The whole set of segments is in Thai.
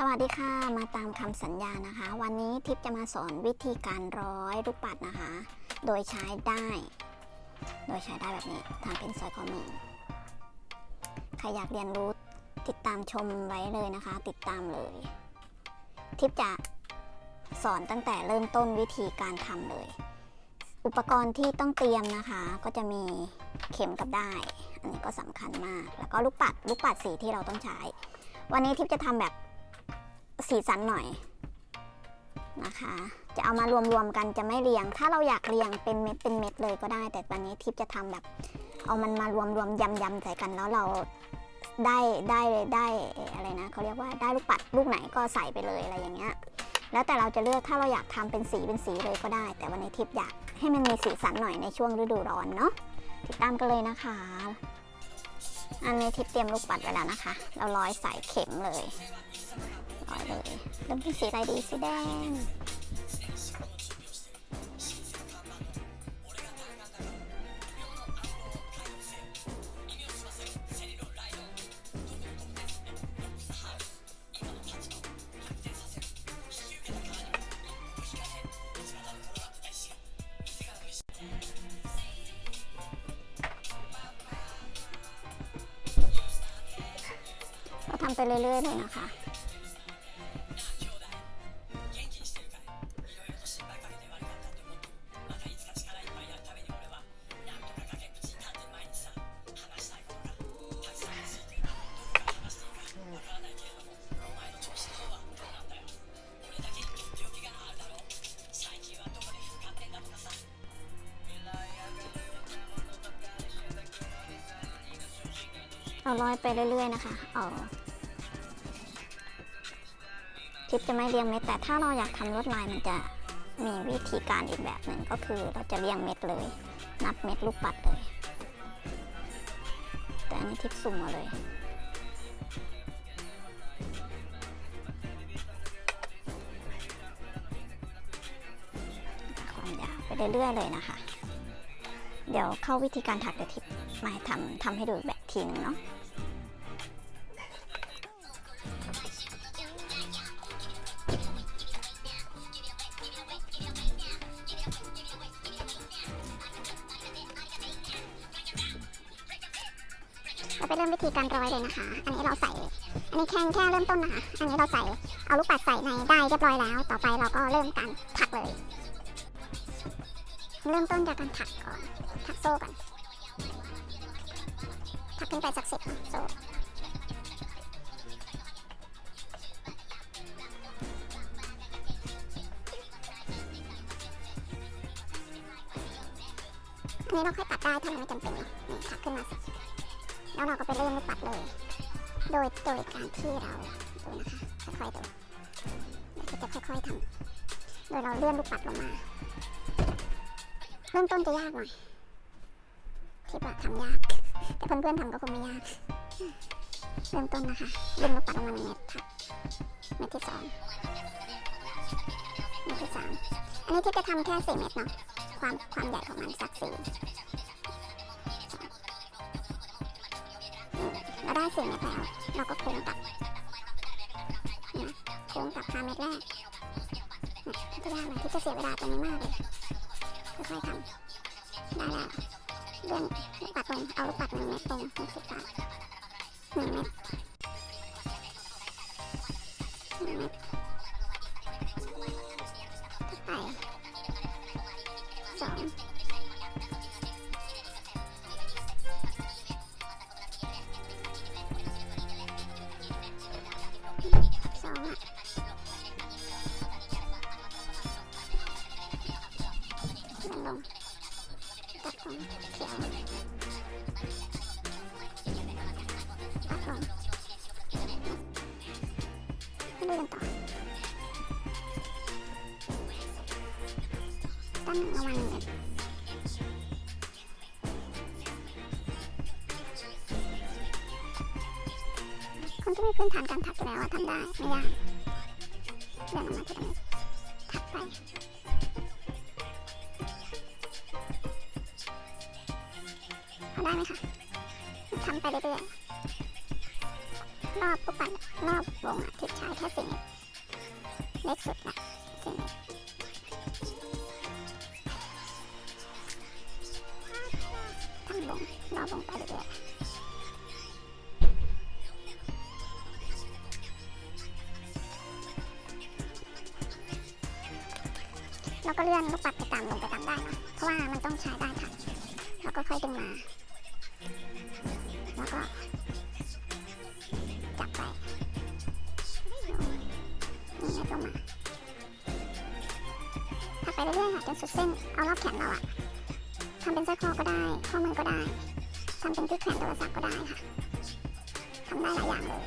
สวัสดีค่ะ มาตามคำสัญญานะคะ วันนี้ทิปจะมาสอนวิธีการร้อยลูกปัดนะคะ โดยใช้ได้ โดยใช้ได้แบบนี้ทำเป็นสร้อยข้อมือใครอยากเรียนรู้ติดตามชมไว้เลยนะคะ ติดตามเลย ทิปจะสอนตั้งแต่เริ่มต้นวิธีการทำเลย อุปกรณ์ที่ต้องเตรียมนะคะ ก็จะมีเข็มกับได้ายอันนี้ก็สำคัญมาก แล้วก็ลูกปัดลูกปัดสีที่เราต้องใช้ วันนี้ทิปจะทำแบบ สีสันหน่อยนะคะ จะเอามารวมๆกันจะไม่เรียง ถ้าเราอยากเรียงเป็นเม็ดเป็นเม็ดเลยก็ได้ แต่วันนี้ทิปจะทำแบบ เอามันมารวมรวมยำยำใส่กันแล้วเราได้ได้ได้อะไรนะเขาเรียกว่าได้ลูกปัดลูกไหนก็ใส่ไปเลยอะไรอย่างเงี้ยแล้วแต่เราจะเลือกถ้าเราอยากทำเป็นสีเป็นสีเลยก็ได้ แต่วันนี้ทิปอยากให้มันมีสีสันหน่อยในช่วงฤดูร้อนเนาะติดตามกันเลยนะคะ อันนี้ทิปเตรียมลูกปัดไว้แล้วนะคะ เราร้อยสายเข็มเลย ร้อยเลยเริ่มที่สีอะไรดีสีแดงเราทำไปเรื่อยๆเลยนะคะ้อยไปเรื่อย ๆ นะคะเอาทิปจะไม่เรียงเม็ด แต่ถ้าเราอยากทำลวดลายมันจะมีวิธีการอีกแบบหนึ่งก็คือเราจะเรียงเม็ดเลย นับเม็ดลูกปัดเลย แต่อันนี้ทิปสุ่มมาเลยความยาวไปเรื่อยๆเลยนะคะ เดี๋ยวเข้าวิธีการถักเดี๋ยวทิปมาทำทำให้ดูแบบทีนึงเนาะ ไปเริ่มวิธีการร้อยเลยนะคะ อันนี้เราใส่ อันนี้แค่แค่เริ่มต้นนะคะ อันนี้เราใส่ เอาลูกปัดใส่ในได้เรียบร้อยแล้ว ต่อไปเราก็เริ่มการถักเลย เริ่มต้นจากการถักก่อน ถักโซ่ก่อน ถักขึ้นไปสักสิบโซ่อันนี้เราค่อยตัดได้ถ้ามันไม่จำเป็นนี่ถักขึ้นมาสิ แล้วเราก็ไปเริ่มลูกปัดเลย โดยโดยการที่เราดูนะคะค่อยๆดูเดี๋ยวจะค่อยๆทำโดยเราเลื่อนลูกปัดลงมาเริ่มต้นจะยากหน่อยคิดว่าทำยาก แต่เพื่อนๆทำก็คงไม่ยาก เริ่มต้นนะคะเลื่อนลูกปัดลงมาหนึ่งเม็ดถักเม็ดที่สองเม็ดที่สามอันนี้ที่จะทำแค่สี่เม็ดเนาะความความใหญ่ของมันสักสี่ ได้สี่เม็ดแล้ว เราก็โค้งกลับนะโค้งกลับพาเม็ดแรกนะที่ยากเลยที่จะเสียเวลาตรงนี้มากเลยค่อยๆทำได้แล้วเลื่อนลูกปัดลงเอาลูกปัดหนึ่งเม็ดตรงตรงสุดท้ายหนึ่งเม็ดหนึ่งเม็ด กันต่อตั้งระวังเลยคนที่มีพื้นฐานการถักแล้วทำได้ไม่ยากเลื่อนออกมาทีละเม็ดถักไปพอได้ไหมคะทำไปเรื่อยๆ รอบลูกปัดรอบวงอะทิศใช้แค่สี่เม็ดเล็กสุดละสี่เม็ดทำวงรอบวงไปเรื่อยแล้วก็เลื่อนลูกปัดไปตามลงไปตามได้นะเพราะว่ามันต้องใช้ได้ค่ะแล้วก็ค่อยดึงมา เรื่อยๆค่ะจนสุดเส้น เอารอบแขนเราอะทำเป็นสร้อยคอก็ได้ ข้อมือก็ได้ทำเป็นที่แขวนโทรศัพท์ก็ได้ค่ะทำได้หลายอย่างเลย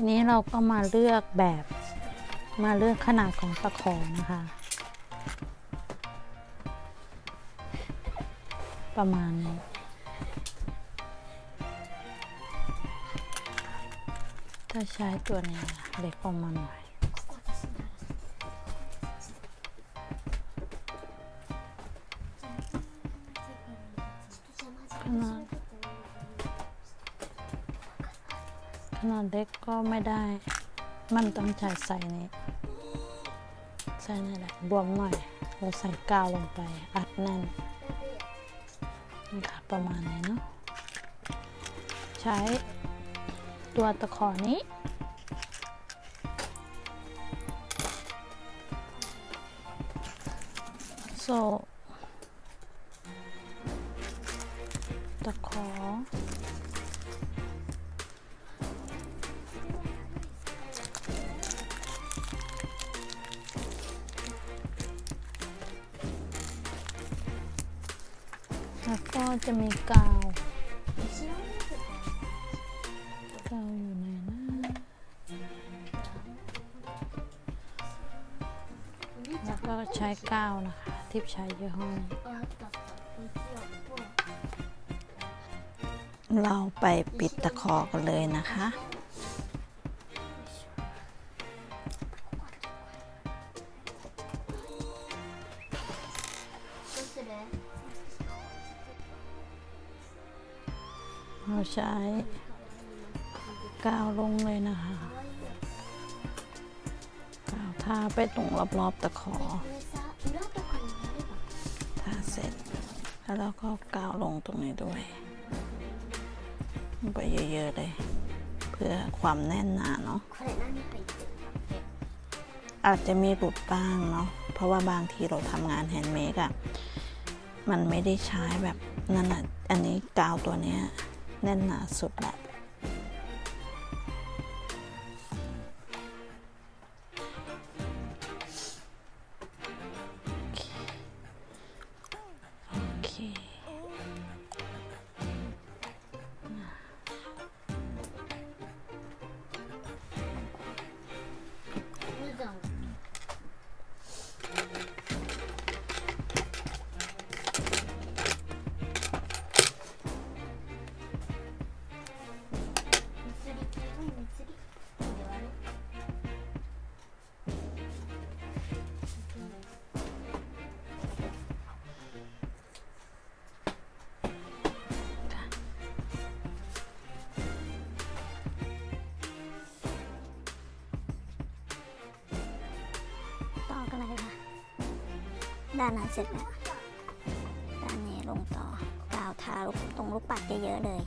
ทีนี้เราก็มาเลือกแบบมาเลือกขนาดของตะขอนะคะ ประมาณนี้ถ้าใช้ตัวนี้เล็กประมาณหน่อย เล็กก็ไม่ได้ มันต้องใช้ใส่นี้ใส่นี่แหละบวมหน่อย เราใส่กาวลงไป อัดแน่นนี่ค่ะประมาณนี้เนาะ ใช้ตัวตะขอนี้โซ่ แล้วก็จะมีกาวกาวอยู่ไหนนะแล้วก็ใช้กาวนะคะ ทิปใช้ยี่ห้อนเราไปปิดตะขอกันเลยนะคะ เราใช้กาวลงเลยนะคะกาวทาไปตรงรอบๆตะขอทาเสร็จ แล้วเราก็กาวลงตรงนี้ด้วยไปเยอะๆเลย เพื่อความแน่นหนาเนาะอาจจะมีหลุดบ้างเนาะเพราะว่าบางทีเราทำงานแฮนด์เมดอะมันไม่ได้ใช้แบบนั่นอะอันนี้กาวตัวเนี้ย แน่ ด้านนั้นเสร็จแล้วด้านนี้ลงต่อกาวทาลูกตรงลูกปัดเยอะๆเลย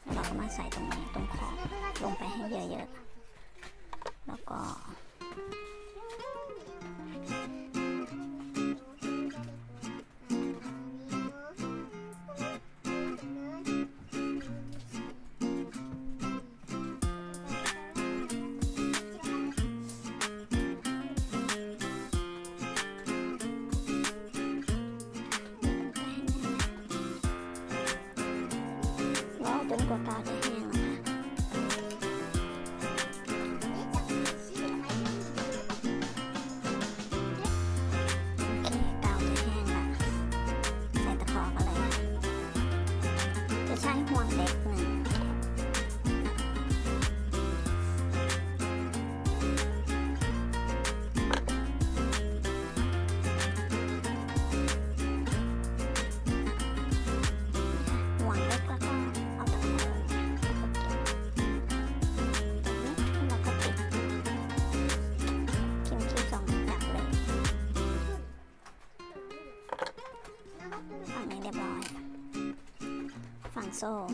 แล้วเราก็มาใส่ตรงนี้ตรงขอบลงไปให้เยอะๆ แล้วก็ so